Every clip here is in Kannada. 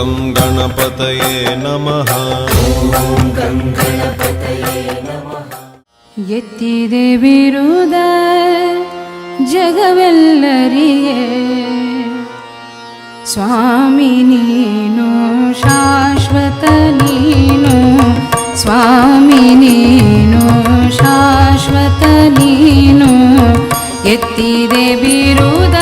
ಗಂ ಗಣಪತಯೇ ನಮಃ. ಎತ್ತಿದೆ ವಿರುದ ಜಗವೆಲ್ಲರಿಗೆ ಸ್ವಾಮಿ ನೀನು ಶಾಶ್ವತ ನೀನು. ಸ್ವಾಮಿ ನೀನು ಶಾಶ್ವತ ನೀನು. ಎತ್ತಿದೆ ಬಿರುದ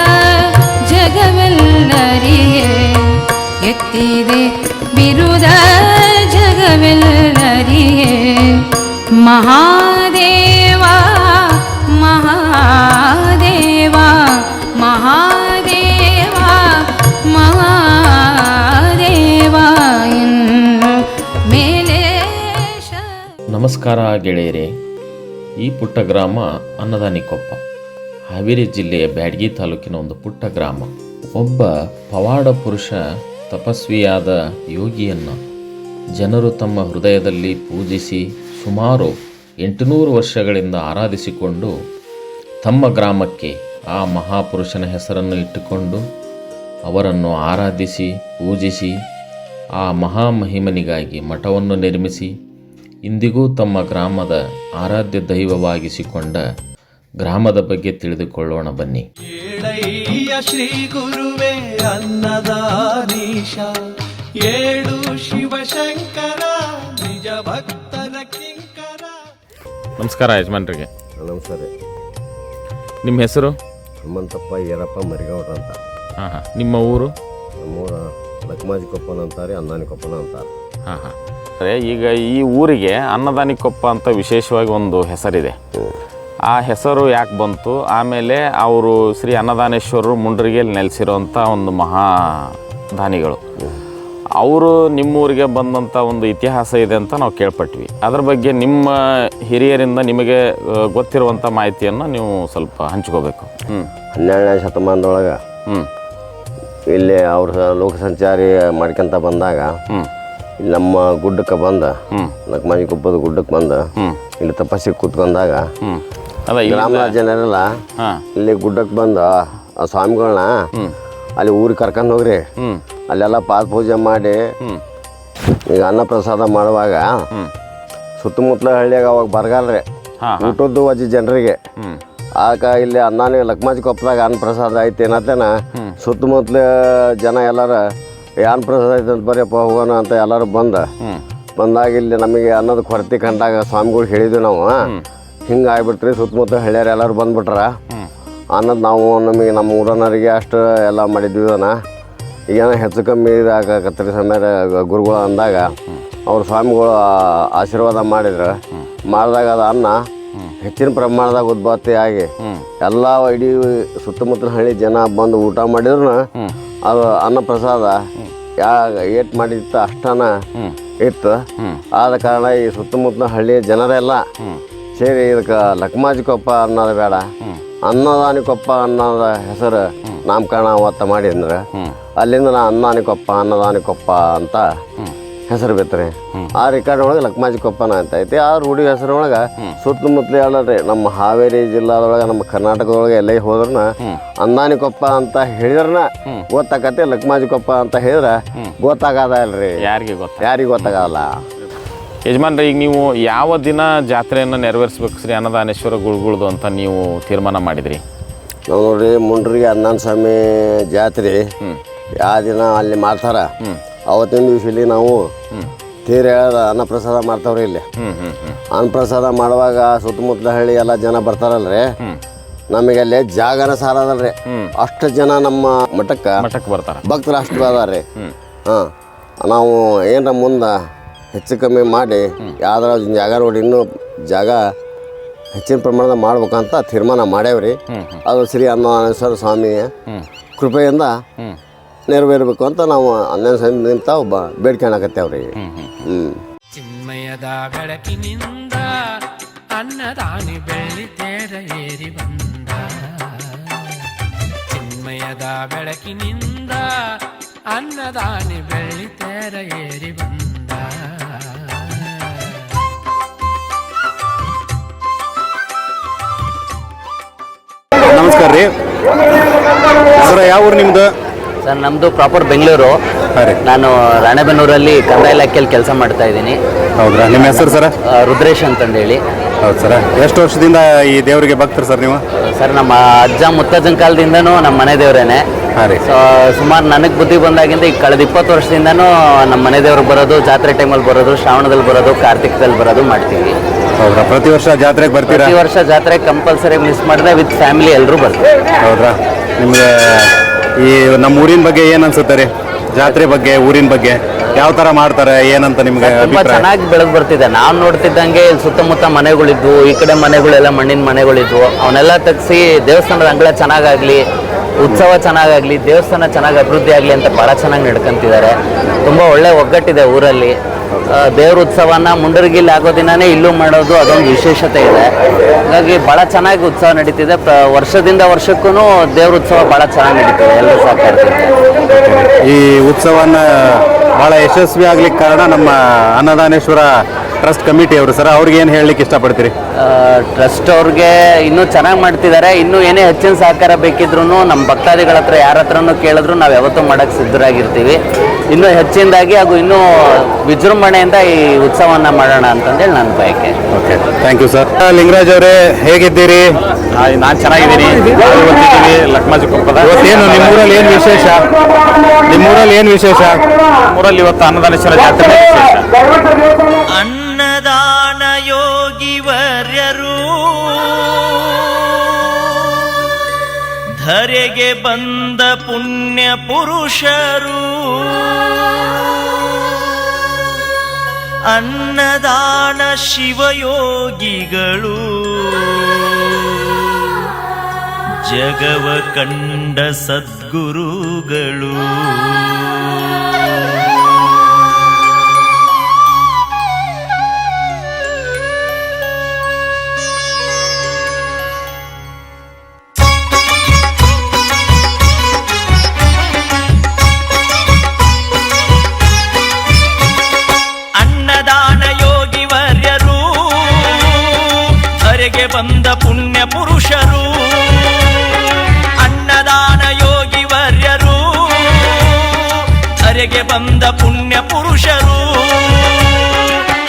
ಎತ್ತಿದೆ ಬಿರುದ ಜಗವೆಲ್ಲರಿಗೆ ಮಹಾದೇವ ಮಹಾದೇವ ಮಹಾದೇವ ಮಹಾದೇವ ಮೇಲೆ ನಮಸ್ಕಾರ ಗೆಳೆಯರೆ. ಈ ಪುಟ್ಟ ಗ್ರಾಮ ಅನ್ನದಾನಿಕೊಪ್ಪ. ಹಾವೇರಿ ಜಿಲ್ಲೆಯ ಬ್ಯಾಡಗಿ ತಾಲೂಕಿನ ಒಂದು ಪುಟ್ಟ ಗ್ರಾಮ. ಒಬ್ಬ ಪವಾಡ ಪುರುಷ ತಪಸ್ವಿಯಾದ ಯೋಗಿಯನ್ನು ಜನರು ತಮ್ಮ ಹೃದಯದಲ್ಲಿ ಪೂಜಿಸಿ ಸುಮಾರು ಎಂಟುನೂರು ವರ್ಷಗಳಿಂದ ಆರಾಧಿಸಿಕೊಂಡು ತಮ್ಮ ಗ್ರಾಮಕ್ಕೆ ಆ ಮಹಾಪುರುಷನ ಹೆಸರನ್ನು ಇಟ್ಟುಕೊಂಡು ಅವರನ್ನು ಆರಾಧಿಸಿ, ಪೂಜಿಸಿ, ಆ ಮಹಾಮಹಿಮನಿಗಾಗಿ ಮಠವನ್ನು ನಿರ್ಮಿಸಿ, ಇಂದಿಗೂ ತಮ್ಮ ಗ್ರಾಮದ ಆರಾಧ್ಯ ದೈವವಾಗಿಸಿಕೊಂಡ ಗ್ರಾಮದ ಬಗ್ಗೆ ತಿಳಿದುಕೊಳ್ಳೋಣ ಬನ್ನಿ. ಏಳಯ್ಯ ಶ್ರೀ ಗುರುವೇ ಅನ್ನದಾನೀಶ ಏಳು ಶಿವಶಂಕರ ನಿಜ ಭಕ್ತರ ಕಿಂಕರ. ನಮಸ್ಕಾರ ಯಜಮಾನ್ರಿಗೆ. ನಮಸ್ಕಾರ. ನಿಮ್ಮ ಹೆಸರು? ಹನುಮಂತಪ್ಪ ಈರಪ್ಪ ಮರಿಗೌಡ ಅಂತ. ಹಾಂ ಹಾಂ. ನಿಮ್ಮ ಊರು? ನಮ್ಮೂರ ಲಕ್ಮಾಜಿ ಕೊಪ್ಪನ ಅಂತಾರೆ ಅನ್ನಾನಿ ಕೊಪ್ಪನ ಅಂತಾರೆ. ಹಾಂ ಹಾಂ. ಈಗ ಈ ಊರಿಗೆ ಅನ್ನದಾನಿಕೊಪ್ಪ ಅಂತ ವಿಶೇಷವಾಗಿ ಒಂದು ಹೆಸರಿದೆ. ಆ ಹೆಸರು ಯಾಕೆ ಬಂತು? ಆಮೇಲೆ ಅವರು ಶ್ರೀ ಅನ್ನದಾನೇಶ್ವರರು ಮುಂಡ್ರಿಗೆಯಲ್ಲಿ ನೆಲೆಸಿರೋಂಥ ಒಂದು ಮಹಾ ದಾನಿಗಳು. ಅವರು ನಿಮ್ಮೂರಿಗೆ ಬಂದಂಥ ಒಂದು ಇತಿಹಾಸ ಇದೆ ಅಂತ ನಾವು ಕೇಳ್ಪಟ್ವಿ. ಅದ್ರ ಬಗ್ಗೆ ನಿಮ್ಮ ಹಿರಿಯರಿಂದ ನಿಮಗೆ ಗೊತ್ತಿರುವಂಥ ಮಾಹಿತಿಯನ್ನು ನೀವು ಸ್ವಲ್ಪ ಹಂಚ್ಕೋಬೇಕು. ಹ್ಞೂ ಹನ್ನೆರಡನೇ ಶತಮಾನದೊಳಗೆ ಹ್ಞೂ ಇಲ್ಲಿ ಅವ್ರ ಲೋಕ ಸಂಚಾರಿ ಮಾಡ್ಕೊಂತ ಬಂದಾಗ ಹ್ಞೂ ಇಲ್ಲಿ ನಮ್ಮ ಗುಡ್ಡಕ್ಕೆ ಬಂದ ಹ್ಞೂ ಲಕ್ಮಾಜಿ ಕುಪ್ಪದ ಗುಡ್ಡಕ್ಕೆ ಬಂದ ಹ್ಞೂ ಇಲ್ಲಿ ತಪಸ್ಸಿಗೆ ಕೂತ್ಕೊಂಡಾಗ ಹ್ಞೂ ಅಲ್ಲ ಗ್ರಾಮದ ಜನರೆಲ್ಲ ಹಾಂ. ಇಲ್ಲಿ ಗುಡ್ಡಕ್ಕೆ ಬಂದು ಆ ಸ್ವಾಮಿಗಳನ್ನ ಅಲ್ಲಿ ಊರಿಗೆ ಕರ್ಕೊಂಡು ಹೋಗ್ರಿ. ಅಲ್ಲೆಲ್ಲ ಪಾದ ಪೂಜೆ ಮಾಡಿ. ಈಗ ಅನ್ನ ಪ್ರಸಾದ ಮಾಡುವಾಗ ಸುತ್ತಮುತ್ತಲ ಹಳ್ಳಿಯಾಗ ಅವಾಗ ಬರಗಾಲ್ರಿ. ಊಟದ್ದು ಅಜ್ಜಿ ಜನರಿಗೆ. ಆಗ ಇಲ್ಲಿ ಅನ್ನಾನೇ ಲಕ್ಮಾಜಿ ಕೊಪ್ಪದಾಗ ಅನ್ನ ಪ್ರಸಾದ ಐತೆ ಏನತ್ತೇನ? ಸುತ್ತಮುತ್ತಲ ಜನ ಎಲ್ಲಾರ ಏನು ಅನ್ನ ಪ್ರಸಾದ ಐತೆ ಅಂತ ಬರೀಪ್ಪ ಹೋಗೋಣ ಅಂತ ಎಲ್ಲರೂ ಬಂದ. ಬಂದಾಗ ಇಲ್ಲಿ ನಮಗೆ ಅನ್ನದ ಕೊರತೆ ಕಂಡಾಗ ಸ್ವಾಮಿಗಳು ಹೇಳಿದ್ವಿ ನಾವು. ಹಿಂಗೆ ಆಗ್ಬಿಟ್ರಿ ಸುತ್ತಮುತ್ತ ಹಳ್ಳಿಯರು ಎಲ್ಲರೂ ಬಂದ್ಬಿಟ್ರ. ಅನ್ನೋದು ನಾವು ನಮಗೆ ನಮ್ಮ ಊರನರಿಗೆ ಅಷ್ಟು ಎಲ್ಲ ಮಾಡಿದ್ವಿ ಅನ್ನ. ಈಗೇನೋ ಹೆಚ್ಚು ಕಮ್ಮಿ ಇದಾಗತ್ರಿ ಸಮಯ ಗುರುಗಳು ಅಂದಾಗ. ಅವ್ರ ಸ್ವಾಮಿಗಳು ಆಶೀರ್ವಾದ ಮಾಡಿದ್ರು. ಮಾಡಿದಾಗ ಅದು ಅನ್ನ. ಹೆಚ್ಚಿನ ಪ್ರಮಾಣದಾಗ ಉದ್ಭತ್ತಿ ಆಗಿ. ಎಲ್ಲ ಇಡೀ ಸುತ್ತಮುತ್ತಲ ಹಳ್ಳಿ ಜನ ಬಂದು ಊಟ ಮಾಡಿದ್ರು ಅದು ಅನ್ನ ಪ್ರಸಾದ ಯಾ ಏಟ್ ಮಾಡಿತ್ತು ಅಷ್ಟನ ಇತ್ತು. ಆದ ಕಾರಣ ಈ ಸುತ್ತಮುತ್ತಲ ಹಳ್ಳಿಯ ಜನರೆಲ್ಲ ಸೇರಿ ಇದಕ್ಕೆ ಲಕ್ಮಾಜಿ ಕೊಪ್ಪ ಅನ್ನೋದು ಬೇಡ. ಅನ್ನದಾನಿ ಕೊಪ್ಪ ಅನ್ನೋದ ಹೆಸರು ನಾಮಕರಣ ಅವತ್ತ ಮಾಡಿದ್ರೆ ಅಲ್ಲಿಂದ ನಾ ಅನ್ನದಾನಿ ಕೊಪ್ಪ ಅನ್ನದಾನಿ ಕೊಪ್ಪ ಅಂತ ಹೆಸರು ಬಿತ್ತರಿ. ಆ ರೆಕಾರ್ಡ್ ಒಳಗೆ ಲಕ್ಮಾಜಿ ಕೊಪ್ಪನ ಅಂತ ಐತಿ. ಆ ರೂಢಿ ಹೆಸರು ಒಳಗೆ ಸುತ್ತಮುತ್ತಲ ಹೇಳಲ್ರಿ ನಮ್ಮ ಹಾವೇರಿ ಜಿಲ್ಲಾದೊಳಗೆ ನಮ್ಮ ಕರ್ನಾಟಕದೊಳಗೆ ಎಲ್ಲ ಹೋದ್ರನ ಅನ್ನಾನಿ ಕೊಪ್ಪ ಅಂತ ಹೇಳಿದ್ರನ ಗೊತ್ತಾಕತ್ತೆ ಲಕ್ಮಾಜಿ ಕೊಪ್ಪ ಅಂತ ಹೇಳಿದ್ರೆ ಗೊತ್ತಾಗದ ಅಲ್ರಿ ಯಾರಿಗೆ ಗೊತ್ತ? ಯಾರಿಗೆ ಗೊತ್ತಾಗಲ್ಲ. ಯಜಮಾನ್ರೆ ಈಗ ನೀವು ಯಾವ ದಿನ ಜಾತ್ರೆಯನ್ನು ನೆರವೇರಿಸ್ಬೇಕು ಶ್ರೀ ಅನ್ನದಾನೇಶ್ವರ ಗುಳ್ಗುಳ್ದು ಅಂತ ನೀವು ತೀರ್ಮಾನ ಮಾಡಿದ್ರಿ? ನಾವು ನೋಡ್ರಿ ಮುಂಡ್ರಿಗೆ ಹನ್ನೊಂದು ಸ್ವಾಮಿ ಜಾತ್ರೆ ಯಾವ ದಿನ ಅಲ್ಲಿ ಮಾಡ್ತಾರ? ಅವತ್ತಿನ ದಿವಸ ಇಲ್ಲಿ ನಾವು ತೀರ ಅನ್ನ ಅನ್ನಪ್ರಸಾದ ಮಾಡ್ತಾವ್ರಿ ಇಲ್ಲಿ. ಅನ್ನ ಪ್ರಸಾದ ಅನ್ನಪ್ರಸಾದ ಮಾಡುವಾಗ ಸುತ್ತಮುತ್ತಲ ಹಳ್ಳಿ ಎಲ್ಲ ಜನ ಬರ್ತಾರಲ್ರಿ? ನಮಗೆ ಅಲ್ಲಿ ಜಾಗನ ಸಾರದಲ್ರಿ. ಅಷ್ಟು ಜನ ನಮ್ಮ ಮಠಕ್ಕೆ ಮಠಕ್ಕೆ ಬರ್ತಾರೆ. ಭಕ್ತರು ಅಷ್ಟು ಅದಾರ್ರಿ. ಹಾಂ. ನಾವು ಏನರ ಮುಂದೆ ಹೆಚ್ಚು ಕಮ್ಮಿ ಮಾಡಿ ಯಾವ್ದಾರ ಜಾಗ ನೋಡಿ ಇನ್ನೂ ಜಾಗ ಹೆಚ್ಚಿನ ಪ್ರಮಾಣದ ಮಾಡ್ಬೇಕಂತ ತೀರ್ಮಾನ ಮಾಡ್ಯಾವ್ರಿ. ಅದು ಶ್ರೀ ಅನ್ನೇಶ್ವರ ಸ್ವಾಮಿ ಕೃಪೆಯಿಂದ ನೆರವೇರಬೇಕು ಅಂತ ನಾವು ಅನ್ನ ಸ್ವಾಮಿ ನಿಂತ ಒಬ್ಬ ಬೇಡ್ಕೊಳಕತ್ತೇವ್ರಿ ಹ್ಞೂ ಚಿನ್ಮಯದ ಬೆಳಕಿನಿಂದ ಅನ್ನದಾನಿ ಬೆಳ್ಳಿ ತೇರ ಏರಿ ಬಂದ. ಚಿನ್ಮಯದ ಬೆಳಕಿನಿಂದ ಅನ್ನದಾನಿ ಬೆಳ್ಳಿ ತೇರ ಏರಿ ಬಂದ. ನಮಸ್ಕಾರ ರೀ. ಸರ ಯಾವ ಊರು ನಿಮ್ದು? ಸರ್ ನಮ್ಮದು ಪ್ರಾಪರ್ ಬೆಂಗಳೂರು. ಹಾಂ ರೀ. ನಾನು ರಾಣೆಬೆನ್ನೂರಲ್ಲಿ ಕಂದಾಯ ಇಲಾಖೆಯಲ್ಲಿ ಕೆಲಸ ಮಾಡ್ತಾ ಇದ್ದೀನಿ. ಹೌದಾ ನಿಮ್ಮ ಹೆಸರು ಸರ? ರುದ್ರೇಶ್ ರುದ್ರೇಶ್ ಅಂತಂದೇಳಿ. ಹೌದು ಸರ. ಎಷ್ಟು ವರ್ಷದಿಂದ ಈ ದೇವರಿಗೆ ಭಕ್ತರು ಸರ್ ನೀವು? ಸರ್ ನಮ್ಮ ಅಜ್ಜ ಮುತ್ತಜ್ಜನ ಕಾಲದಿಂದನೂ ನಮ್ಮ ಮನೆ ದೇವರೇನೆ. ಹಾಂ ರೀ. ಸೊ ಸುಮಾರು ನನಗೆ ಬುದ್ಧಿ ಬಂದಾಗಿಂದ ಈಗ ಕಳೆದ ಇಪ್ಪತ್ತು ವರ್ಷದಿಂದನೂ ನಮ್ಮ ಮನೆ ದೇವ್ರಿಗೆ ಬರೋದು ಜಾತ್ರೆ ಟೈಮಲ್ಲಿ ಬರೋದು ಶ್ರಾವಣದಲ್ಲಿ ಬರೋದು ಕಾರ್ತಿಕದಲ್ಲಿ ಬರೋದು ಮಾಡ್ತೀವಿ. ಹೌದ್ರಾ? ಪ್ರತಿ ವರ್ಷ ಜಾತ್ರೆಗೆ ಬರ್ತೀರಾ? ಪ್ರತಿ ವರ್ಷ ಜಾತ್ರೆ ಕಂಪಲ್ಸರಿ ಮಿಸ್ ಮಾಡಿದ್ರೆ ವಿತ್ ಫ್ಯಾಮಿಲಿ ಎಲ್ಲರೂ ಬರ್ತೀವಿ. ಹೌದಾ ನಿಮಗೆ ಈ ನಮ್ಮ ಊರಿನ ಬಗ್ಗೆ ಏನು ಅನ್ಸುತ್ತೆ ರೀ? ಜಾತ್ರೆ ಬಗ್ಗೆ ಊರಿನ ಬಗ್ಗೆ ಯಾವ ಥರ ಮಾಡ್ತಾರೆ ಏನಂತ ನಿಮಗೆ ತುಂಬಾ ಅಭಿಪ್ರಾಯ? ಚೆನ್ನಾಗಿ ಬೆಳೆದು ಬರ್ತಿದೆ. ನಾವು ನೋಡ್ತಿದ್ದಂಗೆ ಇಲ್ಲಿ ಸುತ್ತಮುತ್ತ ಮನೆಗಳಿದ್ವು ಈ ಕಡೆ ಮನೆಗಳೆಲ್ಲ ಮಣ್ಣಿನ ಮನೆಗಳಿದ್ವು. ಅವನ್ನೆಲ್ಲ ತೆಗ್ಸಿ ದೇವಸ್ಥಾನದ ಅಂಗಳ ಚೆನ್ನಾಗಾಗ್ಲಿ ಉತ್ಸವ ಚೆನ್ನಾಗಾಗ್ಲಿ ದೇವಸ್ಥಾನ ಚೆನ್ನಾಗಿ ಅಭಿವೃದ್ಧಿ ಆಗಲಿ ಅಂತ ಭಾಳ ಚೆನ್ನಾಗಿ ನಡ್ಕೊಂತಿದ್ದಾರೆ. ತುಂಬ ಒಳ್ಳೆ ಒಗ್ಗಟ್ಟಿದೆ ಊರಲ್ಲಿ. ದೇವ್ರ ಉತ್ಸವನ ಮುಂಡರಗಿಲ್ಲಿ ಆಗೋ ದಿನನೇ ಇಲ್ಲೂ ಮಾಡೋದು ಅದೊಂದು ವಿಶೇಷತೆ ಇದೆ. ಹಾಗಾಗಿ ಭಾಳ ಚೆನ್ನಾಗಿ ಉತ್ಸವ ನಡೀತಿದೆ. ಪ್ರ- ವರ್ಷದಿಂದ ವರ್ಷಕ್ಕೂ ದೇವ್ರ ಉತ್ಸವ ಭಾಳ ಚೆನ್ನಾಗಿ ನಡೀತಿದೆ. ಎಲ್ಲರೂ ಸಹಕಾರ ಈ ಉತ್ಸವನ ಭಾಳ ಯಶಸ್ವಿ ಆಗ್ಲಿಕ್ಕೆ ಕಾರಣ ನಮ್ಮ ಅನ್ನದಾನೇಶ್ವರ ಟ್ರಸ್ಟ್ ಕಮಿಟಿ ಅವರು ಸರ್ ಅವ್ರಿಗೆ ಏನು ಹೇಳಲಿಕ್ಕೆ ಇಷ್ಟಪಡ್ತೀರಿ? ಟ್ರಸ್ಟ್ ಅವ್ರಿಗೆ ಇನ್ನೂ ಚೆನ್ನಾಗಿ ಮಾಡ್ತಿದ್ದಾರೆ ಇನ್ನೂ ಏನೇ ಹೆಚ್ಚಿನ ಸಹಕಾರ ಬೇಕಿದ್ರು ನಮ್ಮ ಭಕ್ತಾದಿಗಳ ಹತ್ರ ಯಾರ ಹತ್ರನೂ ಕೇಳಿದ್ರು ನಾವು ಯಾವತ್ತೂ ಮಾಡೋಕ್ಕೆ ಸಿದ್ಧರಾಗಿರ್ತೀವಿ. ಇನ್ನೂ ಹೆಚ್ಚಿನದಾಗಿ ಹಾಗೂ ಇನ್ನೂ ವಿಜೃಂಭಣೆಯಿಂದ ಈ ಉತ್ಸವವನ್ನು ಮಾಡೋಣ ಅಂತಂದೇಳಿ ನನ್ನ ಬಯಕೆ. Okay thank you sir Lingaraj ಅವರೇ ಹೇಗಿದ್ದೀರಿ? ನಾನು ಚೆನ್ನಾಗಿದ್ದೀನಿ. ಲಕ್ಮಾಜಿ ಕೊಪ್ಪದ ಇವತ್ತೇನು ನಿಮ್ಮೂರಲ್ಲಿ ಏನು ವಿಶೇಷ? ನಿಮ್ಮೂರಲ್ಲಿ ಏನು ವಿಶೇಷ? ಊರಲ್ಲಿ ಇವತ್ತು ಅನ್ನದಾನೇಶ್ವರ ಜಾತ್ರೆ ವಿಶೇಷ. ಅನ್ನದಾನ ಧರೆಗೆ ಬಂದ ಪುಣ್ಯ ಪುರುಷರು. ಅನ್ನದಾನ ಶಿವಯೋಗಿಗಳು. ಜಗವ ಕಂಡ ಸದ್ಗುರುಗಳು. ಬಂದ ಪುಣ್ಯ ಪುರುಷರು ಅನ್ನದಾನ ಯೋಗಿ ವರ್ಯರು ಅರೆಗೆ ಬಂದ ಪುಣ್ಯ ಪುರುಷರು.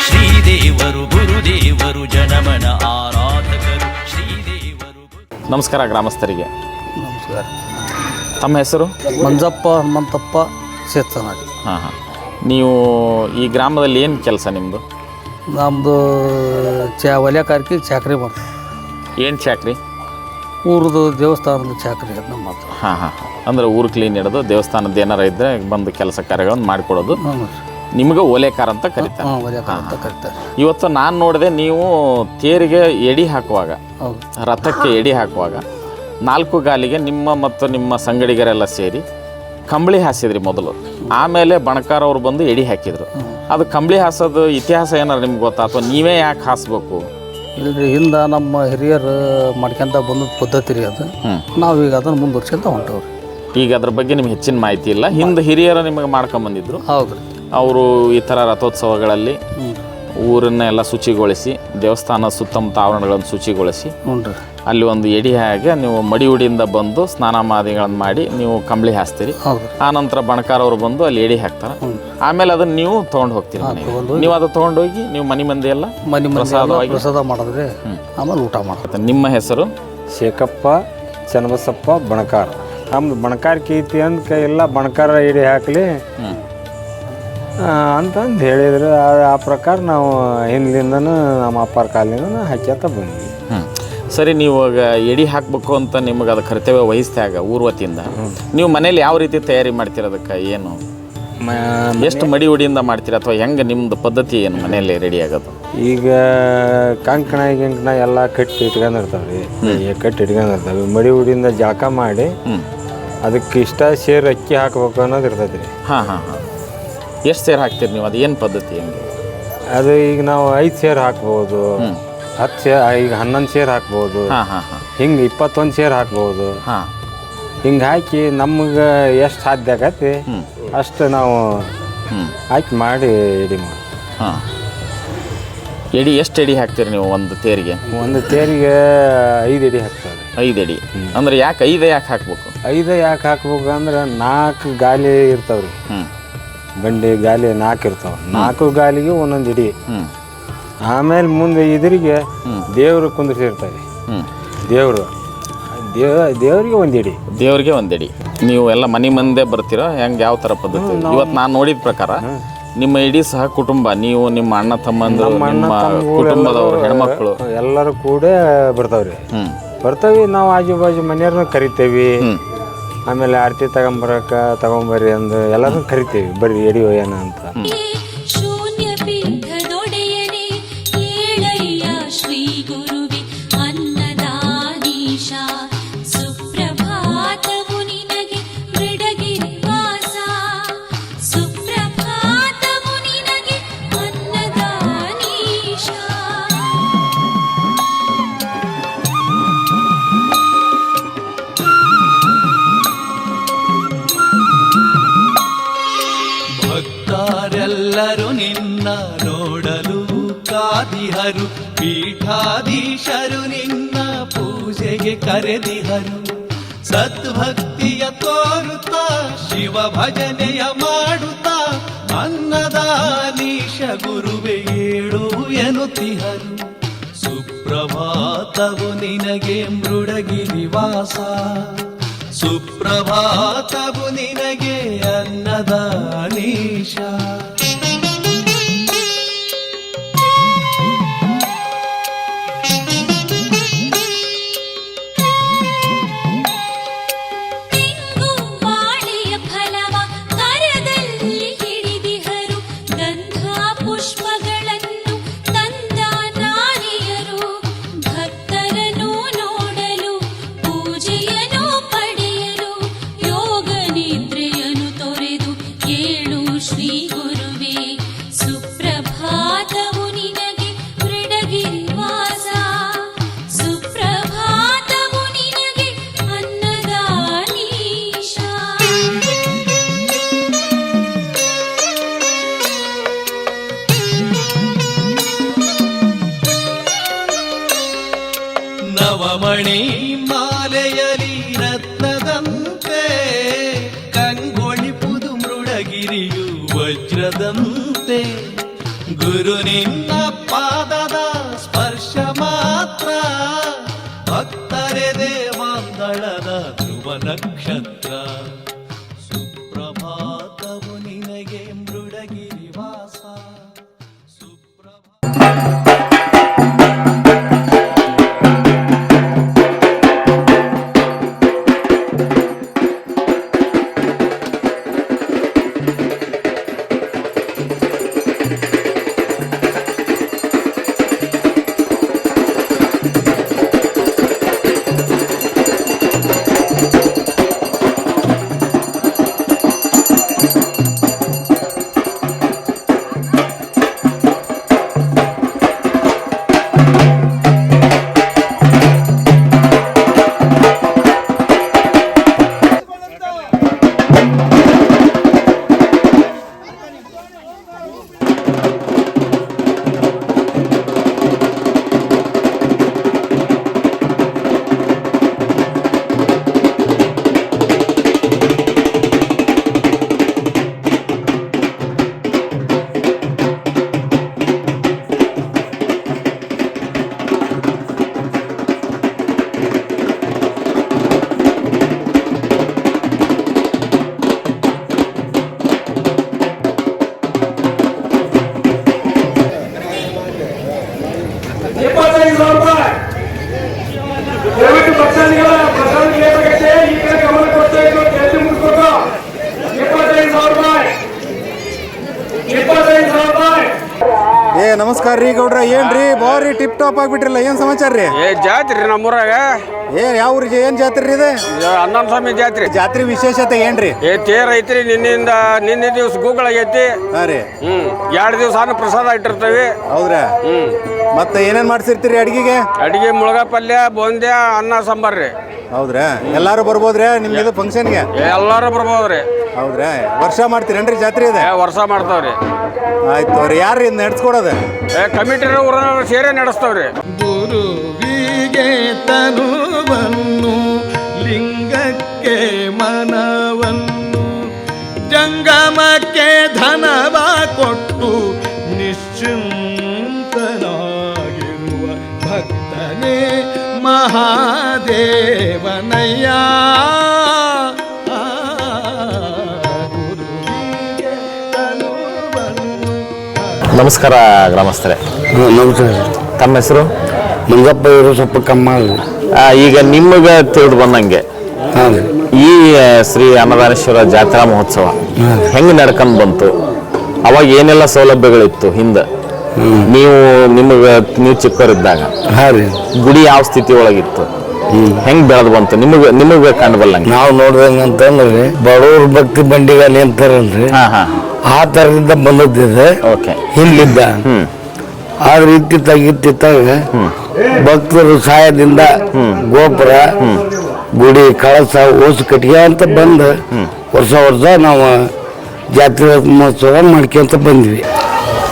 ಶ್ರೀದೇವರು ಗುರುದೇವರು ಜನಮನ ಆರಾಧಕರು ಶ್ರೀದೇವರು ನಮಸ್ಕಾರ ಗ್ರಾಮಸ್ಥರಿಗೆ. ನಮಸ್ಕಾರ. ತಮ್ಮ ಹೆಸರು? ಮಂಜಪ್ಪ ಹನುಮಂತಪ್ಪ ಸೇತನಾಡಿ. ಹಾಂ ಹಾಂ. ನೀವು ಈ ಗ್ರಾಮದಲ್ಲಿ ಏನು ಕೆಲಸ ನಿಮ್ಮದು ನಮ್ಮದು ಚಾ ಒಲೆಕಾರಕಿ ಚಾಕ್ರಿ ಮಾಡ್ತೀವಿ. ಏನು ಚಾಕ್ರಿ? ಊರದು ದೇವಸ್ಥಾನದ ಚಾಕ್ರಿ ಅದು ನಮ್ಮ ಹತ್ರ. ಹಾಂ ಹಾಂ ಅಂದ್ರೆ ಊರು ಕ್ಲೀನ್ ಇಡೋದು ದೇವಸ್ಥಾನದ ಏನಾರ ಇದ್ದರೆ ಬಂದು ಕೆಲಸ ಕಾರ್ಯಗಳನ್ನು ಮಾಡಿಕೊಡೋದು. ಹ್ಞೂ ನಿಮಗೆ ಓಲೆಕಾರ ಅಂತ ಕರೀತಾರೆ. ಹಾಂ ಅಂತ ಕರಿತಾರೆ. ಇವತ್ತು ನಾನು ನೋಡಿದೆ ನೀವು ತೇರಿಗೆ ಎಡಿ ಹಾಕುವಾಗ ಹೌದು. ರಥಕ್ಕೆ ಎಡಿ ಹಾಕುವಾಗ ನಾಲ್ಕು ಗಾಲಿಗೆ ನಿಮ್ಮ ಮತ್ತು ನಿಮ್ಮ ಸಂಗಡಿಗರೆಲ್ಲ ಸೇರಿ ಕಂಬಳಿ ಹಾಸಿದ್ರಿ ಮೊದಲು. ಆಮೇಲೆ ಬಣಕಾರ ಅವ್ರು ಬಂದು ಎಡಿ ಹಾಕಿದ್ರು. ಅದು ಕಂಬಳಿ ಹಾಸೋದು ಇತಿಹಾಸ ಏನಾರು ನಿಮ್ಗೆ ಗೊತ್ತಾ? ಅಥವಾ ನೀವೇ ಯಾಕೆ ಹಾಸ್ಬೇಕು? ಇಲ್ರಿ ಹಿಂದೆ ನಮ್ಮ ಹಿರಿಯರು ಮಾಡ್ಕೊಂತ ಬಂದ ಪದ್ಧತಿ ರೀ ಅದು. ನಾವು ನಾವೀಗ ಅದನ್ನು ಮುಂದುವರ್ಸ್ಕೊಂತ ಹೊಂಟವ್ರಿ. ಈಗ ಅದ್ರ ಬಗ್ಗೆ ನಿಮ್ಗೆ ಹೆಚ್ಚಿನ ಮಾಹಿತಿ ಇಲ್ಲ. ಹಿಂದೆ ಹಿರಿಯರು ನಿಮಗೆ ಮಾಡ್ಕೊಂಬಂದಿದ್ರು. ಹೌದು ಅವರು ಈ ಥರ ರಥೋತ್ಸವಗಳಲ್ಲಿ ಊರನ್ನ ಎಲ್ಲ ಶುಚಿಗೊಳಿಸಿ ದೇವಸ್ಥಾನ ಸುತ್ತಮುತ್ತ ಆವರಣಗಳನ್ನು ಶುಚಿಗೊಳಿಸಿ ಹ್ಞೂ ಅಲ್ಲಿ ಒಂದು ಎಡಿ ಹಾಗೆ ನೀವು ಮಡಿ ಉಡಿಯಿಂದ ಬಂದು ಸ್ನಾನ ಮಾದಿಗಳನ್ನು ಮಾಡಿ ನೀವು ಕಂಬಳಿ ಹಾಸ್ತೀರಿ. ಆ ನಂತರ ಬಣಕಾರ ಅವರು ಬಂದು ಅಲ್ಲಿ ಎಡಿ ಹಾಕ್ತಾರೆ. ಆಮೇಲೆ ಅದನ್ನ ನೀವು ತೊಗೊಂಡು ಹೋಗ್ತೀರಿ ನೀವು ಅದು ತೊಗೊಂಡೋಗಿ ನೀವು ಮನೆ ಮಂದಿ ಎಲ್ಲ ಮನೆ ಪ್ರಸಾದವಾಗಿ ಪ್ರಸಾದ ಮಾಡಿದ್ರೆ ಆಮೇಲೆ ಊಟ ಮಾಡೋದು ನಿಮ್ಮ ಹೆಸರು? ಶೇಖಪ್ಪ ಚನ್ನಬಸಪ್ಪ ಬಣಕಾರ. ನಮ್ದು ಬಣಕಾರ ಕೀತಿ ಅಂತ ಎಲ್ಲ ಬಣಕಾರ ಎಡಿ ಹಾಕಲಿ. ಅಂತಂದು ಹೇಳಿದ್ರೆ ಆ- ಪ್ರಕಾರ ನಾವು ಹಿಂದಿಂದನೂ ನಮ್ಮ ಅಪ್ಪರ ಕಾಲದಿಂದ ಹಾಕ್ಯತ ಬಂದ್ವಿ. ಸರಿ ನೀವು ಇವಾಗ ಎಡಿ ಹಾಕಬೇಕು ಅಂತ ನಿಮಗೆ ಅದು ಕರ್ತವ್ಯ ವಹಿಸಿದಾಗ ಊರ್ ವತಿಯಿಂದ ನೀವು ಮನೇಲಿ ಯಾವ ರೀತಿ ತಯಾರಿ ಮಾಡ್ತೀರ ಅದಕ್ಕೆ? ಏನು? ಎಷ್ಟು ಮಡಿ ಉಡಿಯಿಂದ ಮಾಡ್ತೀರಾ? ಅಥವಾ ಹೆಂಗೆ ನಿಮ್ಮದು ಪದ್ಧತಿ ಏನು ಮನೆಯಲ್ಲಿ ರೆಡಿ ಆಗೋದು? ಈಗ ಕಂಕಣ ಗಿಂಕಣ ಎಲ್ಲ ಕಟ್ಟಿ ಇಟ್ಕೊಂಡಿರ್ತಾವೆ ರೀ ಕಟ್ಟಿ ಇಟ್ಕೊಂಡಿರ್ತಾವೆ ಮಡಿ ಉಡಿಯಿಂದ ಜಾಕ ಮಾಡಿ ಅದಕ್ಕೆ ಇಷ್ಟ ಸೇರಿ ಅಕ್ಕಿ ಹಾಕ್ಬೇಕು ಅನ್ನೋದು ಇರ್ತೈತೆ ರೀ ಹಾಂ ಹಾಂ ಹಾಂ. ಎಷ್ಟು ಸೇರ್ ಹಾಕ್ತೀರಿ ನೀವು? ಅದು ಏನು ಪದ್ಧತಿ ಹೆಂಗೆ? ಅದು ಈಗ ನಾವು ಐದು ಸೇರ್ ಹಾಕ್ಬೋದು. ಹತ್ತು ಸೇರ್ ಈಗ ಹನ್ನೊಂದು ಸೇರ್ ಹಾಕ್ಬೋದು. ಹಾಂ ಹಾಂ ಹಾಂ. ಹಿಂಗೆ ಇಪ್ಪತ್ತೊಂದು ಸೇರ್ ಹಾಕ್ಬೋದು. ಹಾಂ. ಹಿಂಗೆ ಹಾಕಿ ನಮ್ಗೆ ಎಷ್ಟು ಸಾಧ್ಯ ಆಗತ್ತೆ ಅಷ್ಟು ನಾವು ಹಾಕಿ ಮಾಡಿ ಎಡಿ ಮಾಡಿ. ಹಾಂ. ಎಡಿ ಎಷ್ಟು ಎಡಿ ಹಾಕ್ತೀರಿ ನೀವು ಒಂದು ತೇರಿಗೆ? ಒಂದು ತೇರಿಗೆ ಐದು ಎಡಿ ಹಾಕ್ತಾರೆ. ಐದು ಅಡಿ ಅಂದ್ರೆ ಯಾಕೆ ಐದು ಯಾಕೆ ಹಾಕ್ಬೇಕು? ಐದು ಯಾಕೆ ಹಾಕ್ಬೇಕು ಅಂದ್ರೆ ನಾಲ್ಕು ಗಾಲಿ ಇರ್ತಾವ್ರಿ. ಹ್ಞೂ ಬಂಡಿ ಗಾಲಿ ನಾಲ್ಕು ಇರ್ತಾವ. ನಾಲ್ಕು ಗಾಲಿಗೆ ಒಂದೊಂದು ಇಡಿ. ಆಮೇಲೆ ಮುಂದೆ ಇದ್ರಿಗೆ ದೇವರು ಕುಂದಿರ್ಸಿರ್ತಾರೆ. ದೇವರು. ದೇವ ದೇವರಿಗೆ ಒಂದು ಇಡಿ. ದೇವ್ರಿಗೆ ಒಂದಡಿ ನೀವು ಎಲ್ಲ ಮನೆ ಮುಂದೆ ಬರ್ತೀರೋ? ಹೆಂಗೆ ಯಾವ ಥರ ಪದ್ಧತಿ? ಇವತ್ತು ನಾನು ನೋಡಿದ ಪ್ರಕಾರ ನಿಮ್ಮ ಇಡೀ ಸಹ ಕುಟುಂಬ ನೀವು ನಿಮ್ಮ ಅಣ್ಣ ತಮ್ಮಂದರು ನಮ್ಮ ಕುಟುಂಬದವರು ಹೆಣ್ಮಕ್ಳು. ಎಲ್ಲರೂ ಕೂಡ ಬರ್ತಾವ್ರಿ. ಬರ್ತಾವಿ ನಾವು ಆಜು ಬಾಜು ಮನೆಯವ್ರನ್ನ ಕರಿತೇವಿ. ಆಮೇಲೆ ಆರತಿ ತಗೊಂಬರಕ್ಕೆ ತಗೊಂಬರ್ರಿ ಅಂದು ಎಲ್ಲರೂ ಕರಿತೀವಿ ಬರ್ರಿ ಎಡಿಯೋ ಏನ ಅಂತ. ಭಕ್ತರೆಲ್ಲರೂ ನಿನ್ನ ನೋಡಲು ಕಾದಿಹರು. ಪೀಠಾಧೀಶರು ನಿನ್ನ ಪೂಜೆಗೆ ಕರೆದಿಹರು. ಸದ್ಭಕ್ತಿಯ ತೋರುತ್ತಾ, ಶಿವ ಭಜನೆಯ ಮಾಡುತ್ತಾ ಅನ್ನದಾನೀಶ ಗುರುವೆ ಏಳು ಎನ್ನುತ್ತಿಹರು. ಸುಪ್ರಭಾತವು ನಿನಗೆ ಮೃಡಗಿರಿವಾಸ ಸುಪ್ರಭಾತವು ನಿನಗೆ ಅನ್ನದಾನೀಶ ವಜ್ರದಂತೆ ಗುರು ನಿನ್ನ ಪಾದದ ಏನ್ರಿ? ಬಾರಿ ಟಿಪ್ ಟಾಪ್ ಆಗ್ಬಿಟ್ರಲ್ಲ ಏನ್ ಸಮಾಚಾರ ರೀ? ಏ ಜಾತ್ರೆ ನಮ್ಮೂರಾಗ. ಏ ಯಾವ ಊರಿಗೆ ಏನ್ ಜಾತ್ರೆ ರೀ ಇದು? ಹನ್ನೊಂದು ಸ್ವಾಮಿ ಜಾತ್ರೆ. ಜಾತ್ರೆ ವಿಶೇಷತೆ ಏನ್ರಿ? ಏ ತೇರ್ ಐತ್ರಿ ನಿನ್ನಿಂದ ನಿನ್ನೆ ದಿವಸ ಗೂಗಲ್ ಆಗೈತಿ ಹಾ ರೀ. ಹ್ಮ್ ಎರಡು ದಿವಸ ಅನ್ನ ಪ್ರಸಾದ ಇಟ್ಟಿರ್ತೇವೆ. ಹೌದ್ರಾ? ಹ್ಮ್. ಮತ್ತೆ ಏನೇನ್ ಮಾಡ್ಸಿರ್ತೀರಿ ಅಡಿಗೆಗೆ? ಅಡಿಗೆ ಮುಳಗ ಪಲ್ಯ ಬೂಂದ್ಯ ಅನ್ನ ಸಾಂಬಾರ್ ರೀ. ಹೌದ್ರಾ? ಎಲ್ಲಾರು ಬರ್ಬೋದ್ರಾ ನಿಮ್ಗೆ ಇದು ಫಂಕ್ಷನ್ಗೆ ಎಲ್ಲಾರು ಬರ್ಬೋದ್ರಿ. ಹೌದ್ರಾ? ವರ್ಷ ಮಾಡ್ತೀರೇನ್ರಿ ಜಾತ್ರೆ ಇದೆ? ಏ ವರ್ಷ ಮಾಡ್ತಾವ್ರಿ. ಆಯ್ತು ಅವ್ರಿ ಯಾರು ಇದು ನಡ್ಸ್ಕೊಡೋದು? ಏ ಕಮಿಟಿ ಊರ ಸೇರೇ ನಡೆಸ್ತಾವ್ರಿ. ಗುರುವಿಗೆ ತನುವನ್ನು ಲಿಂಗಕ್ಕೆ ಮನವನ್ನು ಜಂಗಮಕ್ಕೆ ಧನವ ಕೊಟ್ಟು ನಿಶ್ಚಿಂತನಾಗಿರುವ ಮಹಾದೇವನಯ್ಯ. ನಮಸ್ಕಾರ ಗ್ರಾಮಸ್ಥರೇ. ನಮಸ್ಕಾರ. ತಮ್ಮ ಹೆಸರು? ಮಂಗಪ್ಪ ಇವರು ಸ್ವಲ್ಪ ಕಮ್ಮ ಆ, ಈಗ ನಿಮಗೆ ತಿಳಿದು ಬಂದಂಗೆ ಹಾಂ ಈ ಆ, ಶ್ರೀ ಅನ್ನದಾನೇಶ್ವರ ಜಾತ್ರಾ ಮಹೋತ್ಸವ ಹೆಂಗೆ ನಡ್ಕೊಂಡು ಬಂತು? ಅವಾಗ ಏನೆಲ್ಲ ಸೌಲಭ್ಯಗಳಿತ್ತು ಹಿಂದೆ? ನೀವು ನಿಮಗೆ ನೀವು ಚಿಕ್ಕವರಿದ್ದಾಗ ಹಾಂ ರೀ. ಗುಡಿ ಯಾವ ಸ್ಥಿತಿ ಒಳಗಿತ್ತು? ಹೆಂಗ್ ಬೆಳೆದು ಬಂತು? ನಿಮಗೆ ನಿಮಗೆ ಕಾಣಬಲ್ಲ ಬಲ್ಲಂಗೆ ನಾವು ನೋಡ್ದಂಗ ಅಂತಂದ್ರೆ ಬಡವ್ರ ಭಕ್ತಿ ಬಂಡಿಗಾಲಿ ಅಂತಾರಲ್ರಿ. ಆ ತರದಿಂದ ಬಂದದ್ದಿದೆ. ಹ್ಮ್. ಆದ್ರೆ ಇತ್ತಿತ್ತಾಗ ಇತ್ತಿತ್ತಾಗ ಭಕ್ತರ ಸಹಾಯದಿಂದ ಗೋಪುರ ಗುಡಿ ಕಳಸ ಓಸು ಕಟ್ಟಿಗೆ ಅಂತ ಬಂದು ವರ್ಷ ವರ್ಷ ನಾವು ಜಾತ್ರೆ ಮಹೋತ್ಸವ ಮಾಡ್ಕೊಂತ ಬಂದ್ವಿ.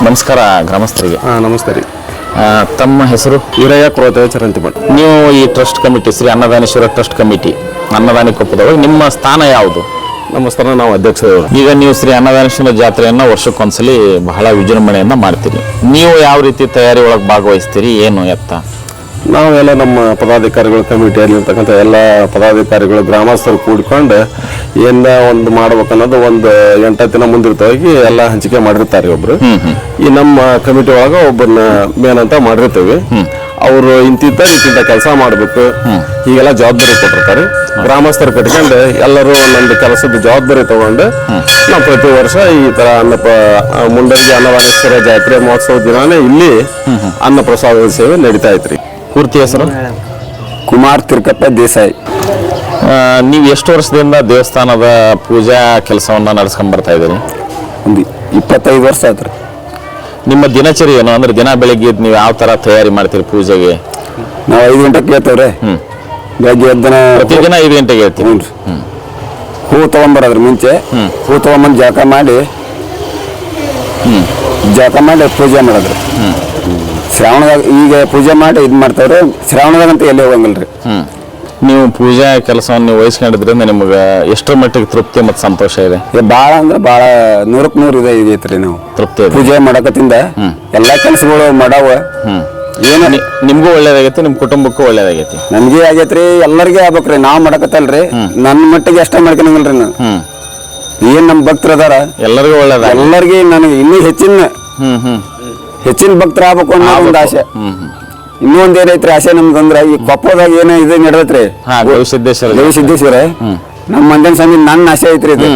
ನಮಸ್ಕಾರ ಗ್ರಾಮಸ್ಥರಿಗೆ. ಹಾಂ ನಮಸ್ತೆ ರೀ. ತಮ್ಮ ಹೆಸರು? ವೀರಯ್ಯ ಕ್ರೋತೇವ ಚರಂತಿ ಮಠ ನೀವು ಈ trust committee Shri Annadaneshwara trust committee ಅನ್ನದಾನಿ ಕೊಪ್ಪದೊಳಗೆ ನಿಮ್ಮ ಸ್ಥಾನ ಯಾವುದು? ನಮ್ಮ ಸ್ಥಾನ ನಾವು ಅಧ್ಯಕ್ಷರು ಈಗ ನೀವು ಶ್ರೀ ಅನ್ನದಾನೇಶ್ವರ ಜಾತ್ರೆಯನ್ನು ವರ್ಷಕ್ಕೊಂದ್ಸಲಿ ಬಹಳ ವಿಜೃಂಭಣೆಯಿಂದ ಮಾಡ್ತೀರಿ. ನೀವು ಯಾವ ರೀತಿ ತಯಾರಿ ಒಳಗೆ ಭಾಗವಹಿಸ್ತೀರಿ? ಏನು ಎತ್ತ? ನಾವೆಲ್ಲ ನಮ್ಮ ಪದಾಧಿಕಾರಿಗಳು ಕಮಿಟಿಯಲ್ಲಿರ್ತಕ್ಕಂಥ ಎಲ್ಲ ಪದಾಧಿಕಾರಿಗಳು ಗ್ರಾಮಸ್ಥರು ಕೂಡ್ಕೊಂಡು ಏನ ಒಂದು ಮಾಡ್ಬೇಕನ್ನೋದು ಒಂದು ಎಂಟತ್ತು ದಿನ ಮುಂದಿರ್ತವಾಗಿ ಎಲ್ಲ ಹಂಚಿಕೆ ಮಾಡಿರ್ತಾರೆ ಒಬ್ರು. ಈ ನಮ್ಮ ಕಮಿಟಿ ಒಳಗ ಒಬ್ಬರನ್ನ ಮೇನ್ ಅಂತ ಮಾಡಿರ್ತೇವೆ. ಅವರು ಇಂತಿಂತ ರೀತಿಯಿಂದ ಕೆಲಸ ಮಾಡಬೇಕು. ಹೀಗೆಲ್ಲ ಜವಾಬ್ದಾರಿ ಕೊಟ್ಟಿರ್ತಾರೆ. ಗ್ರಾಮಸ್ಥರು ಕಟ್ಕೊಂಡು ಎಲ್ಲರೂ ಒಂದೊಂದು ಕೆಲಸದ ಜವಾಬ್ದಾರಿ ತಗೊಂಡು ನಾವು ಪ್ರತಿ ವರ್ಷ ಈ ತರ ಅನ್ನಪ್ಪ ಮುಂಡಂಗಿ ಅನ್ನದಾನೇಶ್ವರ ಜಾತ್ರೆ ಮಹೋತ್ಸವ ದಿನಾನೇ ಇಲ್ಲಿ ಅನ್ನ ಪ್ರಸಾದ ಸೇವೆ ನಡೀತಾ ಐತ್ರಿ. ಪೂರ್ತಿ ಹೆಸರು? ಕುಮಾರ್ ತಿರ್ಕಪ್ಪ ದೇಸಾಯಿ. ನೀವು ಎಷ್ಟು ವರ್ಷದಿಂದ ದೇವಸ್ಥಾನದ ಪೂಜಾ ಕೆಲಸವನ್ನು ನಡೆಸ್ಕೊಂಡ್ ಬರ್ತಾ ಇದ್ದೀರಿ? ಒಂದು ಇಪ್ಪತ್ತೈದು ವರ್ಷ ಆತ್ರಿ ನಿಮ್ಮ ದಿನಚರಿ ಏನು? ಅಂದ್ರೆ ದಿನ ಬೆಳಿಗ್ಗೆ ಎದ್ದು ನೀವು ಯಾವ ತರ ತಯಾರಿ ಮಾಡ್ತೀರಿ ಪೂಜೆಗೆ? ನಾವು ಐದು ಗಂಟೆಗೆ ಕೇಳ್ತೇವ್ರಿ ಬೆಳಗ್ಗೆ ಎದ್ದನ ಪ್ರತಿದಿನ ಐದು ಗಂಟೆಗೆ ಹೇಳ್ತೀವಿ ಹ್ಞೂ ರೀ. ಹೂ ತಗೊಂಬರೋದ್ರ ಮುಂಚೆ. ಹೂ ತಗೊಂಬಂದು ಜಳಕ ಮಾಡಿ ಜಳಕ ಮಾಡಿ ಪೂಜೆ ಮಾಡೋದ್ರಿ. ಶ್ರಾವಣದಾಗ ಈಗ ಪೂಜೆ ಮಾಡಿ ಇದು ಮಾಡ್ತಾವ್ರಿ. ಶ್ರಾವಣದಾಗಂತ ಎಲ್ಲಿ ಹೋಗಂಗಿಲ್ರಿ. ಹ್ಮ್. ನೀವು ಪೂಜಾ ಕೆಲಸವನ್ನು ನೀವು ವಹಿಸ್ಕೊಂಡಿದ್ರಿಂದ ನಿಮ್ಗೆ ಎಷ್ಟರ ಮಟ್ಟಿಗೆ ತೃಪ್ತಿ ಮತ್ತು ಸಂತೋಷ ಇದೆ? ಇದು ಭಾಳ ಅಂದ್ರೆ ಭಾಳ ನೂರಕ್ಕೆ ನೂರು ಇದೆ ಇದೈತ್ರಿ ನಾವು. ತೃಪ್ತಿ ಇದೆ. ಪೂಜೆ ಮಾಡಕತ್ತಿಂದ ಎಲ್ಲಾ ಕೆಲಸಗಳು ಮಾಡವ. ಏನು? ನಿಮಗೂ ಒಳ್ಳೇದಾಗೈತಿ ನಿಮ್ಮ ಕುಟುಂಬಕ್ಕೂ ಒಳ್ಳೇದಾಗೈತಿ. ನನಗೆ ಆಗೈತ್ರಿ ಎಲ್ಲರಿಗೂ ಆಗ್ಬೇಕ್ರಿ ನಾವು ಮಾಡಕತ್ತಲ್ರಿ. ನನ್ನ ಮಟ್ಟಿಗೆ ಅಷ್ಟೇ ಮಾಡ್ಕೊಳಂಗಿಲ್ರಿ ನಾನು. ಏನ್ ನಮ್ ಭಕ್ತರು ಅದಾರ? ಎಲ್ಲರಿಗೂ ಒಳ್ಳೇದ ಎಲ್ಲರಿಗೆ ನನಗೆ ಇನ್ನೂ ಹೆಚ್ಚಿನ ಹೆಚ್ಚಿನ ಭಕ್ತರ ಆಗ್ಬೇಕು. ಅನ್ನೋ ಒಂದು ಆಸೆ. ಹ್ಮ್ ಹ್ಮ್ ಇನ್ನೂ ಏನೈತ್ರಿ ಆಸೆ ನಮ್ದು ಅಂದ್ರ ಈ ಕೊಪ್ಪದಾಗ ಏನ ಇದು ನಡೆದತ್ರಿ? ಹಾ ಗವಿಸಿದ್ದೇಶ್ವರ ದೇವಿ ಸಿದ್ದೇಶ್ವರ. ನಮ್ಮ ಮಂಜನ್ ಸ್ವಾಮಿ ನನ್ನ ಆಸೆ ಐತ್ರಿ ಇದು.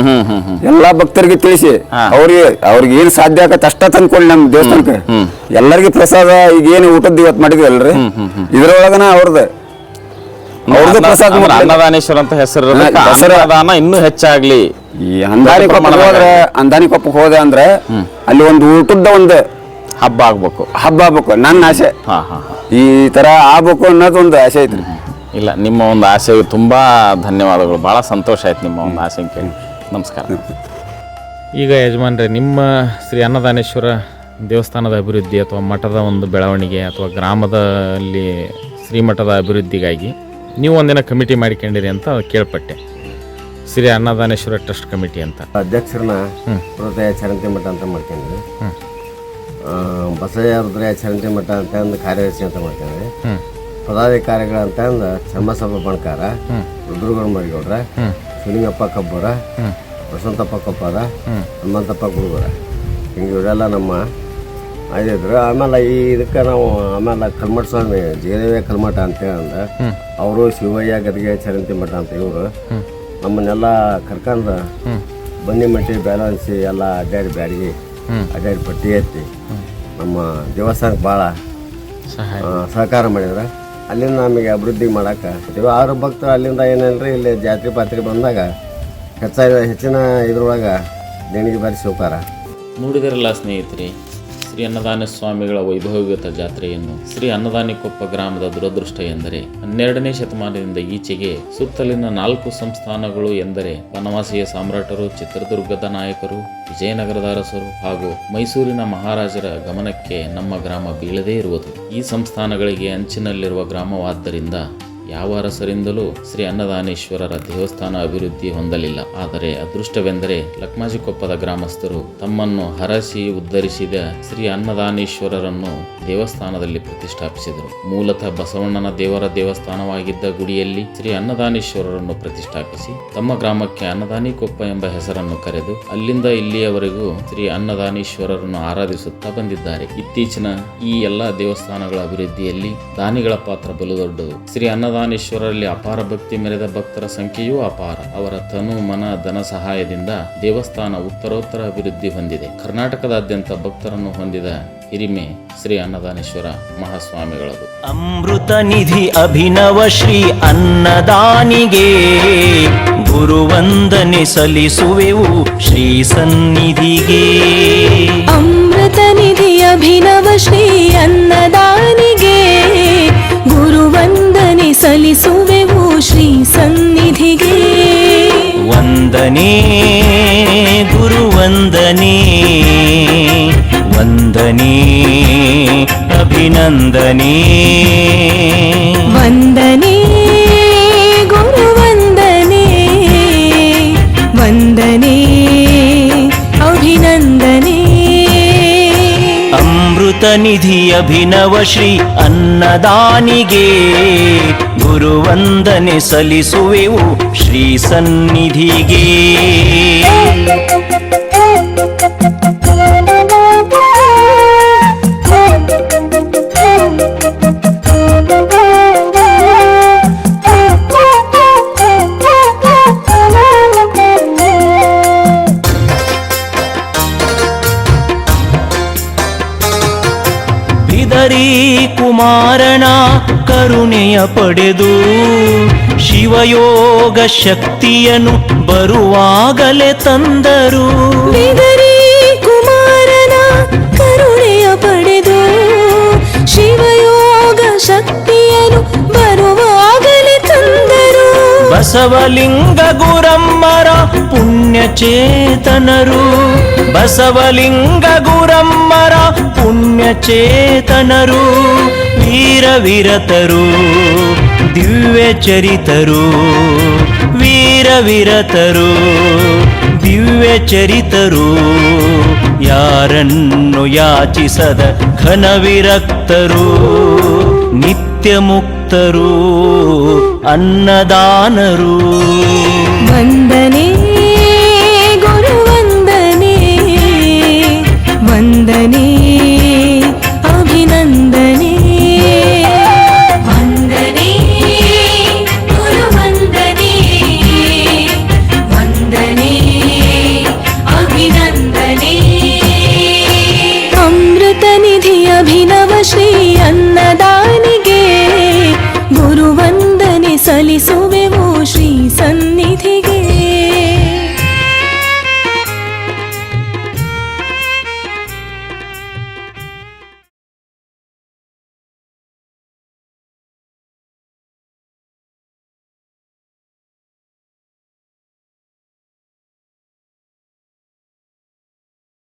ಎಲ್ಲಾ ಭಕ್ತರಿಗೆ ತಿಳಿಸಿ. ಅವ್ರಿಗೆ ಅವ್ರಿಗೆ ಏನ್ ಸಾಧ್ಯ ಆಗತ್ತೆ ಅಷ್ಟ ತಂದ್ಕೊಳ್ಳಿ ನಮ್ ದೇವಸ್ಥಾನಕ್ಕೆ. ಎಲ್ಲರಿಗೆ ಪ್ರಸಾದ ಈಗ ಏನು ಊಟದ ಇವತ್ತು ಮಾಡಿದ್ವಿ ಅಲ್ರಿ ಇದ್ರೊಳಗನ ಅವ್ರದ. ಅವ್ರದ್ದು ಪ್ರಸಾದ ಅನ್ನದಾನೇಶ್ವರ ಅಂತ ಹೆಸರು ಅನ್ನದಾನ ಇನ್ನೂ ಹೆಚ್ಚಾಗ್ಲಿ. ಈ ಅಂದಾನಿ ಕೊಪ್ಪಕ್ಕೆ ಹೋದ್ರೆ ಅಂದಾನಿ ಕೊಪ್ಪಕ್ಕೆ ಹೋದೆ ಅಂದ್ರೆ ಅಲ್ಲಿ ಒಂದು ಊಟದ ಒಂದು ಹಬ್ಬ ಆಗ್ಬೇಕು. ಹಬ್ಬ ಆಗ್ಬೇಕು. ನನ್ನ ಆಸೆ. ಹಾ ಹಾ. ಈ ತರ ಆಗ್ಬೇಕು ಅನ್ನೋದು ಒಂದು ಆಸೆ ಐತ್ರಿ. ಇಲ್ಲ ನಿಮ್ಮ ಒಂದು ಆಸೆಗೆ ತುಂಬಾ ಧನ್ಯವಾದಗಳು. ಬಹಳ ಸಂತೋಷ ಆಯ್ತು ನಿಮ್ಮ ಒಂದು ಆಸೆ ಕೇಳಿ. ನಮಸ್ಕಾರ. ಈಗ ಯಜಮಾನ್ರೆ ನಿಮ್ಮ ಶ್ರೀ ಅನ್ನದಾನೇಶ್ವರ ದೇವಸ್ಥಾನದ ಅಭಿವೃದ್ಧಿ ಅಥವಾ ಮಠದ ಒಂದು ಬೆಳವಣಿಗೆ ಅಥವಾ ಗ್ರಾಮದಲ್ಲಿ ಶ್ರೀಮಠದ ಅಭಿವೃದ್ಧಿಗಾಗಿ ನೀವು ಒಂದಿನ ಕಮಿಟಿ ಮಾಡಿಕೊಂಡಿರಿ ಅಂತ ಕೇಳ್ಪಟ್ಟೆ. ಶ್ರೀ ಅನ್ನದಾನೇಶ್ವರ ಟ್ರಸ್ಟ್ ಕಮಿಟಿ ಅಂತ. ಅಧ್ಯಕ್ಷರನ್ನ ಹೃದಯ ಚರಂತಿ ಮಠ ಅಂತ ಮಾಡ್ಕೊಂಡ್ವಿ ಬಸಯ್ಯ ಹೃದಯ ಚರಂತಿ ಮಠ ಅಂತ ಒಂದು ಕಾರ್ಯದರ್ಶಿ ಅಂತ ಮಾಡ್ಕೊಂಡ್ವಿ ಪದಾಧಿಕಾರಿಗಳಂತ ಅಂದ ಚಮ್ಮಸಪ್ಪ ಬಣಕಾರ ರುದ್ರಗೌಡ ಮರಿಗೌಡ್ರ ಸುನಿಂಗಪ್ಪ ಕಬ್ಬರ ವಸಂತಪ್ಪ ಕಪ್ಪರ ಹನುಮಂತಪ್ಪ ಗುರುಗರ ಹಿಂಗೆ ಇವರೆಲ್ಲ ನಮ್ಮ ಆಗಿದ್ರು ಆಮೇಲೆ ಈ ಇದಕ್ಕೆ ನಾವು ಆಮೇಲೆ ಕಲ್ಮಠ ಸ್ವಾಮಿ ಜಯದೇವ ಕಲ್ಮಠ ಅಂತೇಳಿ ಅಂದ್ರೆ ಅವರು ಶಿವಯ್ಯ ಗದಿಗೆ ಚರಂತಿ ಮಠ ಅಂತ ಇವರು ನಮ್ಮನ್ನೆಲ್ಲ ಕರ್ಕೊಂಡು ಬನ್ನಿ ಮಟ್ಟಿ ಬ್ಯಾಲೆನ್ಸಿ ಎಲ್ಲ ಅಡ್ಡಾಡಿ ಬ್ಯಾಡಿಗೆ. ಅಡ್ಡಾಡಿ ಪಟ್ಟಿ ಎತ್ತಿ ನಮ್ಮ ದೇವಸ್ಥಾನ ಭಾಳ ಸಹಕಾರ ಮಾಡಿದ್ರೆ. ಅಲ್ಲಿಂದ ನಮಗೆ ಅಭಿವೃದ್ಧಿ ಮಾಡಕ್ಕೆ ಆರು ಭಕ್ತರು ಅಲ್ಲಿಂದ ಏನಲ್ರಿ ಇಲ್ಲಿ ಜಾತ್ರೆ ಪಾತ್ರೆ ಬಂದಾಗ ಹೆಚ್ಚಾಗಿ ಹೆಚ್ಚಿನ ಇದ್ರೊಳಗೆ ದೇಣಿಗೆ ಬಾರಿ ಸೌಕಾರ. ನೋಡಿದಿರಲ್ಲ ಸ್ನೇಹಿತರೆ ಶ್ರೀ ಅನ್ನದಾನ ಸ್ವಾಮಿಗಳ ವೈಭವಯುತ ಜಾತ್ರೆಯನ್ನು ಶ್ರೀ ಅನ್ನದಾನಿಕೊಪ್ಪ ಗ್ರಾಮದ ದುರದೃಷ್ಟ ಎಂದರೆ ಹನ್ನೆರಡನೇ ಶತಮಾನದಿಂದ ಈಚೆಗೆ ಸುತ್ತಲಿನ ನಾಲ್ಕು ಸಂಸ್ಥಾನಗಳು ಎಂದರೆ ಬನವಾಸಿಯ ಸಾಮ್ರಾಟರು, ಚಿತ್ರದುರ್ಗದ ನಾಯಕರು, ವಿಜಯನಗರದ ಅರಸರು ಹಾಗೂ ಮೈಸೂರಿನ ಮಹಾರಾಜರ ಗಮನಕ್ಕೆ ನಮ್ಮ ಗ್ರಾಮ ಬೀಳದೇ ಇರುವುದು. ಈ ಸಂಸ್ಥಾನಗಳಿಗೆ ಅಂಚಿನಲ್ಲಿರುವ ಗ್ರಾಮವಾದ್ದರಿಂದ ಯಾವ ಅರಸರಿಂದಲೂ ಶ್ರೀ ಅನ್ನದಾನೇಶ್ವರರ ದೇವಸ್ಥಾನ ಅಭಿವೃದ್ಧಿ ಹೊಂದಲಿಲ್ಲ. ಆದರೆ ಅದೃಷ್ಟವೆಂದರೆ ಲಕ್ಮಾಜಿಕೊಪ್ಪದ ಗ್ರಾಮಸ್ಥರು ತಮ್ಮನ್ನು ಹರಸಿ ಉದ್ಧರಿಸಿದ ಶ್ರೀ ಅನ್ನದಾನೇಶ್ವರರನ್ನು ದೇವಸ್ಥಾನದಲ್ಲಿ ಪ್ರತಿಷ್ಠಾಪಿಸಿದರು. ಮೂಲತಃ ಬಸವಣ್ಣನ ದೇವರ ದೇವಸ್ಥಾನವಾಗಿದ್ದ ಗುಡಿಯಲ್ಲಿ ಶ್ರೀ ಅನ್ನದಾನೇಶ್ವರರನ್ನು ಪ್ರತಿಷ್ಠಾಪಿಸಿ ತಮ್ಮ ಗ್ರಾಮಕ್ಕೆ ಅನ್ನದಾನಿಕೊಪ್ಪ ಎಂಬ ಹೆಸರನ್ನು ಕರೆದು ಅಲ್ಲಿಂದ ಇಲ್ಲಿಯವರೆಗೂ ಶ್ರೀ ಅನ್ನದಾನೇಶ್ವರರನ್ನು ಆರಾಧಿಸುತ್ತಾ ಬಂದಿದ್ದಾರೆ. ಇತ್ತೀಚಿನ ಈ ಎಲ್ಲ ದೇವಸ್ಥಾನಗಳ ಅಭಿವೃದ್ಧಿಯಲ್ಲಿ ದಾನಿಗಳ ಪಾತ್ರ ಬಲು ದೊಡ್ಡದು. ಶ್ರೀ ಅನ್ನದಾನೇಶ್ವರರಲ್ಲಿ ಅಪಾರ ಭಕ್ತಿ ಮೆರೆದ ಭಕ್ತರ ಸಂಖ್ಯೆಯೂ ಅಪಾರ. ಅವರ ತನು ಮನ ಧನ ಸಹಾಯದಿಂದ ದೇವಸ್ಥಾನ ಉತ್ತರೋತ್ತರ ಅಭಿವೃದ್ಧಿ ಹೊಂದಿದೆ. ಕರ್ನಾಟಕದಾದ್ಯಂತ ಭಕ್ತರನ್ನು ಹೊಂದಿದ ಹಿರಿಮೆ ಶ್ರೀ ಅನ್ನದಾನೇಶ್ವರ ಮಹಾಸ್ವಾಮಿಗಳದು. ಅಮೃತ ನಿಧಿ ಅಭಿನವ ಶ್ರೀ ಅನ್ನದಾನಿಗೆ ಗುರುವಂದನೆ ಸಲ್ಲಿಸುವೆವು ಶ್ರೀ ಸನ್ನಿಧಿಗೆ. ಅಮೃತ ನಿಧಿ ಅಭಿನವ ಶ್ರೀ ಅನ್ನದಾನಿಗೆ ಗುರುವಂದನೆ ಸಲ್ಲಿಸುವೆವು ಶ್ರೀ ಸನ್ನಿಧಿಗೆ. ವಂದನೆ ಗುರುವಂದನೆ ವಂದನೆ ಅಭಿನಂದನೆ. ವಂದನೆ. ನಿಧಿ ಅಭಿನವ ಶ್ರೀ ಅನ್ನದಾನಿಗೆ ಗುರುವಂದನೆ ಸಲ್ಲಿಸುವೆವು ಶ್ರೀ ಸನ್ನಿಧಿಗೆ. ಕರುಣೆಯ ಪಡೆದು ಶಿವಯೋಗ ಶಕ್ತಿಯನ್ನು ಬರುವಾಗಲೇ ತಂದರು. ಕುಮಾರನ ಕರುಣೆಯ ಪಡೆದು ಶಿವಯೋಗ ಶಕ್ತಿಯನ್ನು ಬರುವಾಗಲೇ ತಂದರು. ಬಸವಲಿಂಗ ಗುರಮ್ಮರ ಪುಣ್ಯಚೇತನರು. ಬಸವಲಿಂಗ ಗುರಮ್ಮರ ಪುಣ್ಯಚೇತನರು. ವೀರವಿರತರು ದಿವ್ಯ ಚರಿತರು. ವೀರವಿರತರು ದಿವ್ಯ ಚರಿತರು. ಯಾರನ್ನು ಯಾಚಿಸದ ಘನವಿರಕ್ತರು ನಿತ್ಯ ಮುಕ್ತರು ಅನ್ನದಾನರು. ವಂದನೆ